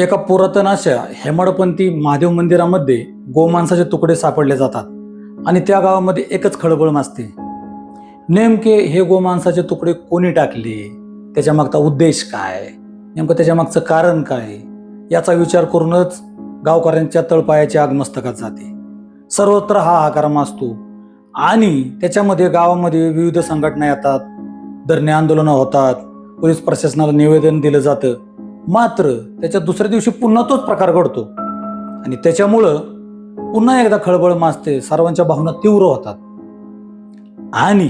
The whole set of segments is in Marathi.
एका पुरातन अशा हेमाडपंथी महादेव मंदिरामध्ये गोमांसाचे तुकडे सापडले जातात आणि त्या गावामध्ये एकच खळबळ नसते नेमके हे गोमांसाचे तुकडे कोणी टाकले? त्याच्या मागचा उद्देश काय? नेमकं त्याच्या मागचं कारण काय? याचा विचार करूनच गावकऱ्यांच्या तळपायाची आग मस्तकात जाते. सर्वत्र हा आकार असतो आणि त्याच्यामध्ये गावामध्ये विविध संघटना येतात. धरणे आंदोलनं होतात. पोलीस प्रशासनाला निवेदन दिलं जातं. मात्र त्याच्या दुसऱ्या दिवशी पुन्हा तोच प्रकार घडतो. आणि त्याच्यामुळं पुन्हा एकदा खळबळ माजते सर्वांच्या भावना तीव्र होतात. आणि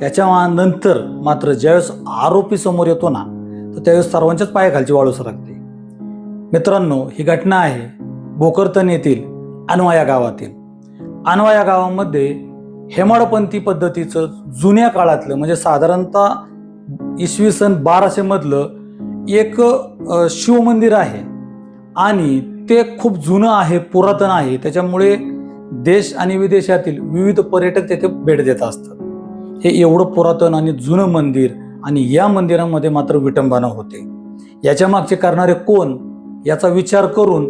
त्याच्या नंतर मात्र ज्यावेळेस आरोपी समोर येतो ना तर त्यावेळेस सर्वांच्याच पायाखालची वाळू सरकते. मित्रांनो ही घटना आहे भोकरतन येथील अनवा या गावातील. अनवा या गावामध्ये हेमाडपंथी पद्धतीचं जुन्या काळातलं म्हणजे साधारणतः इसवी सन बाराशे मधलं एक शिवमंदिर आहे. आणि ते खूप जुनं आहे पुरातन आहे. त्याच्यामुळे देश आणि विदेशातील विविध पर्यटक तेथे भेट देत असतात. हे एवढं पुरातन आणि जुनं मंदिर आणि या मंदिरामध्ये मात्र विटंबना होते. याच्या मागचे करणारे कोण? याचा विचार करून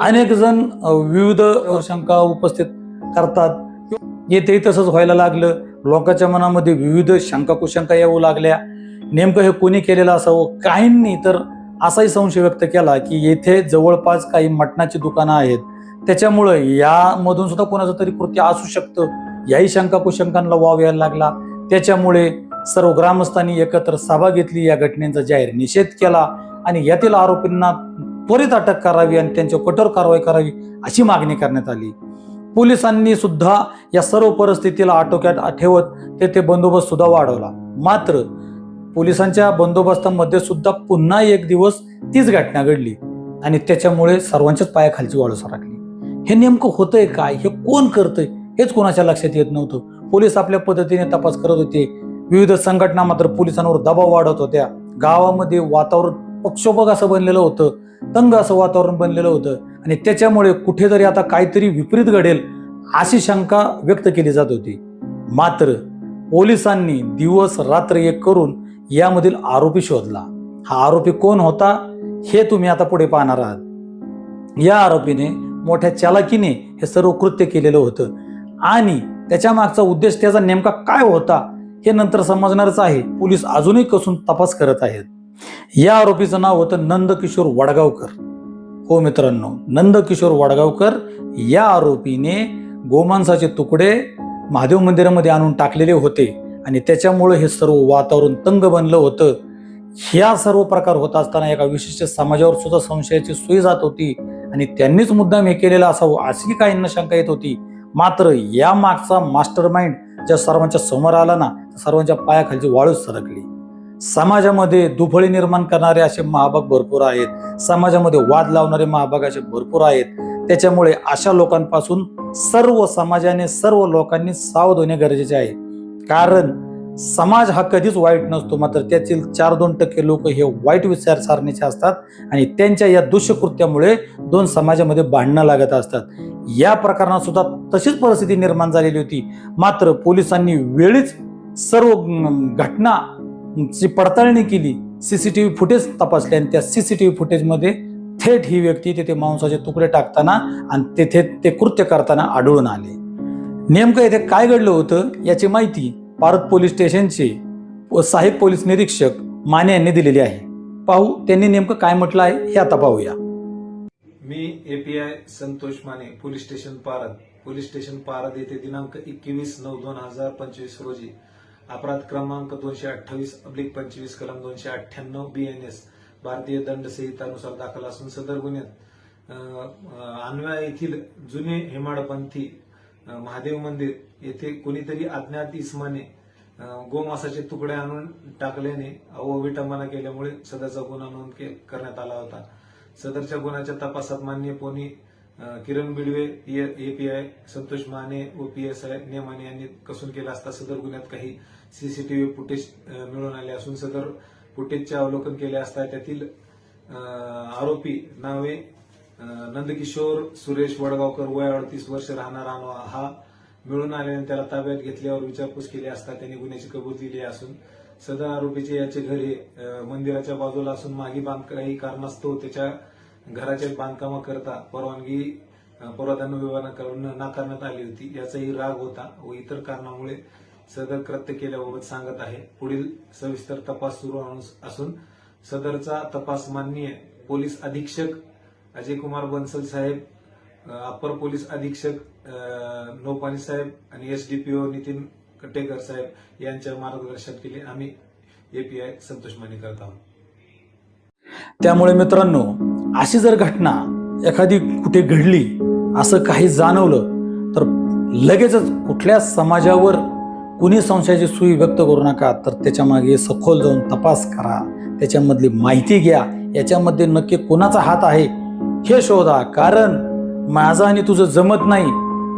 अनेक जण विविध शंका उपस्थित करतात. येथेही तसंच व्हायला लागलं. लोकांच्या मनामध्ये विविध शंका कुशंका येऊ लागल्या. नेमकं हे कोणी केलेलं असावं? काहींनी तर असाही संशय व्यक्त केला की येथे जवळपास काही मटणाची दुकानं आहेत. त्याच्यामुळं यामधून सुद्धा कोणाचं तरी कृत्य असू शकतं. याही शंका कुशंकांना वाव यायला लागला. त्याच्यामुळे सर्व ग्रामस्थांनी एकत्र सभा घेतली. या घटनेचा जाहीर निषेध केला आणि यातील आरोपींना त्वरित अटक करावी आणि त्यांच्यावर कठोर कारवाई करावी अशी मागणी करण्यात आली. पोलिसांनी सुद्धा या सर्व परिस्थितीला आटोक्यात ठेवत तेथे बंदोबस्त सुद्धा वाढवला. मात्र पोलिसांच्या बंदोबस्तामध्ये सुद्धा पुन्हा एक दिवस तीच घटना घडली. आणि त्याच्यामुळे सर्वांच्याच पायाखालची वाळू सरकली. हे नेमकं होतंय काय? हे कोण करतंय? हेच कोणाच्या लक्षात येत नव्हतं. पोलीस आपल्या पद्धतीने तपास करत होते. विविध संघटना मात्र पोलिसांवर दबाव वाढत होत्या. गावामध्ये वातावरण पक्षोपक असं बनलेलं होतं. तंग असं वातावरण बनलेलं होतं. आणि त्याच्यामुळे कुठेतरी आता काहीतरी विपरीत घडेल अशी शंका व्यक्त केली जात होती. मात्र पोलिसांनी दिवस रात्र एक करून यामधील आरोपी शोधला. हा आरोपी कोण होता हे तुम्ही आता पुढे पाहणार आहात. या आरोपीने मोठ्या चालाकीने हे सर्व कृत्य केलेलं होतं. आणि त्याच्या मागचा उद्देश त्याचा नेमका काय होता हे नंतर समजणारच आहे. पोलीस अजूनही कसून तपास करत आहेत. या आरोपीचं नाव होतं नंदकिशोर वडगावकर. हो मित्रांनो नंदकिशोर वडगावकर या आरोपीने गोमांसाचे तुकडे महादेव मंदिरामध्ये आणून टाकलेले होते. आणि त्याच्यामुळं हे सर्व वातावरण तंग बनलं होतं. ह्या सर्व प्रकार होत असताना एका विशिष्ट समाजावर सुद्धा संशयाची सोय जात होती. आणि त्यांनीच मुद्दाम हे केलेलं असावं अशी काहींना शंका येत होती. मात्र या मागचा मास्टर माइंड ज्या सर्वांच्या समोर आला ना सर्वांच्या पायाखालची वाळूच सरकली. समाजामध्ये दुफळी निर्माण करणारे असे महाभाग भरपूर आहेत. समाजामध्ये वाद लावणारे महाभाग असे भरपूर आहेत. त्याच्यामुळे अशा लोकांपासून सर्व समाजाने सर्व लोकांनी सावध होणे गरजेचे आहे. कारण समाज हा कधीच वाईट नसतो. मात्र त्यातील चार दोन टक्के लोक हे वाईट विचारसरणीचे असतात आणि त्यांच्या या दुष्यकृत्यामुळे दोन समाजामध्ये भांडणं लागत असतात. या प्रकरणात सुद्धा तशीच परिस्थिती निर्माण झालेली होती. मात्र पोलिसांनी वेळीच सर्व घटना घटनाची पडताळणी केली. सीसीटीव्ही फुटेज तपासले आणि त्या सीसीटीव्ही फुटेजमध्ये थेट ही व्यक्ती तिथे मांसाचे तुकडे टाकताना आणि तेथे ते कृत्य करताना आढळून आले. नेमकं येथे काय घडलं होतं याची माहिती पारत पोलीस स्टेशनचे व सहाय्यक पोलीस निरीक्षक माने यांनी दिलेली आहे. पाहू त्यांनी नेमकं काय म्हटलं आहे हे आता पाहूया. मी API Santosh Mane police station Parad. Police station Parad येथे दिनांक एकवीस नऊ दोन हजार पंचवीस रोजी अपराध क्रमांक दोनशे अठ्ठावीस अब्लिक पंचवीस कलम दोनशे अठ्ठ्याण्णव बी एन एस भारतीय दंड संहितानुसार दाखल असून सदर गुन्ह्यात अन्वया येथील जुने हेमाडपंथी महादेव मंदिर येथे कोणीतरी अज्ञात इसमाने गोमासाचे तुकडे आणून टाकल्याने अवविटंबना केल्यामुळे सदरचा गुन्हा नोंद के- करण्यात आला होता. सदरच्या गुन्ह्याच्या तपासात मान्य pony Kiran Bidwe API Santosh Mane O P S I Nemane यांनी कसून केला असता सदर गुन्ह्यात काही सीसीटीव्ही फुटेज मिळून आले असून सदर फुटेजचे अवलोकन केले असता त्यातील आरोपी नावे नंदकिशोर सुरेश वडगावकर वय अडतीस वर्ष राहणार हा मिळून आल्याने त्याला ताब्यात घेतल्यावर विचारपूस केली असता त्यांनी गुन्ह्याची कबूल दिली असून सदर आरोपीचे याचे घर हे मंदिराच्या बाजूला असून मागे काही कारणास्तव त्याच्या घराच्या बांधकामाकरता परवानगी अ, पुरातन विभागाकडून नाकारण्यात आली होती. याचाही राग होता व इतर कारणामुळे सदर कृत्य केल्याबाबत सांगत आहे. पुढील सविस्तर तपास सुरू असून सदरचा तपास माननीय पोलीस अधीक्षक अजय कुमार बन्सल साहेब अप्पर पोलीस अधीक्षक नौपाणी साहेब आणि एसडीपीओ नितीन कटेकर साहेब यांच्या मार्गदर्शन केले. आम्ही एपीआय संतोष माने करत आहोत त्यामुळे मित्रांनो अशी जर घटना एखादी कुठे घडली असं काही जाणवलं तर लगेचच कुठल्या समाजावर कुणी संशयाची सुई व्यक्त करू नका तर त्याच्यामागे सखोल जाऊन तपास करा. त्याच्यामधली माहिती घ्या. याच्यामध्ये नक्की कोणाचा हात आहे हे शोधा कारण माझं आणि तुझं जमत नाही.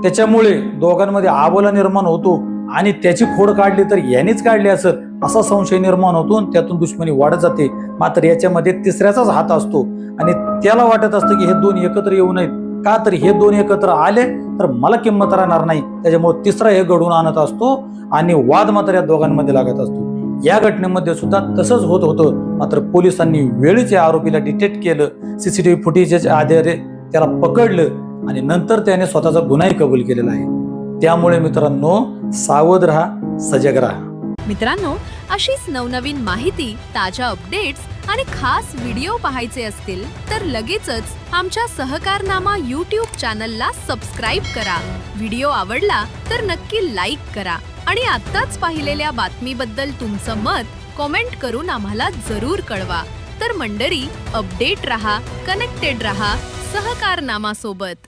त्याच्यामुळे दोघांमध्ये आबोला निर्माण होतो आणि त्याची खोड काढली तर यानेच काढली असत असा संशय निर्माण होतो त्यातून दुश्मनी वाढत जाते. मात्र याच्यामध्ये तिसऱ्याचाच हात असतो आणि त्याला वाटत असतं की हे दोन एकत्र येऊ नयेत. का तर हे दोन एकत्र आले तर मला किंमत राहणार नाही. त्याच्यामुळे तिसरा हे घडवून आणत असतो आणि वाद मात्र या दोघांमध्ये लागत असतो. या घटनेमध्ये सुद्धा तसंच होत होतं. मात्र पोलिसांनी वेळीच या आरोपीला डिटेक्ट केलं. सीसीटीव्ही फुटेजच्या आधारे त्याला पकडलं आणि नंतर त्याने स्वतःचा गुन्हाही कबूल केलेला आहे. त्यामुळे मित्रांनो सावध राहा सजग राहा. मित्रांनो अशीच नवनवीन माहिती ताज्या अपडेट्स आणि खास व्हिडिओ पाहायचे असतील तर लगेचच आमच्या सहकारनामा यूट्यूब चॅनलला सबस्क्राईब करा. व्हिडिओ आवडला तर नक्की लाईक करा. आणि आत्ताच पाहिलेल्या बातमीबद्दल तुमचं मत कॉमेंट करून आम्हाला जरूर कळवा. तर मंडळी अपडेट रहा कनेक्टेड रहा सहकारनामा सोबत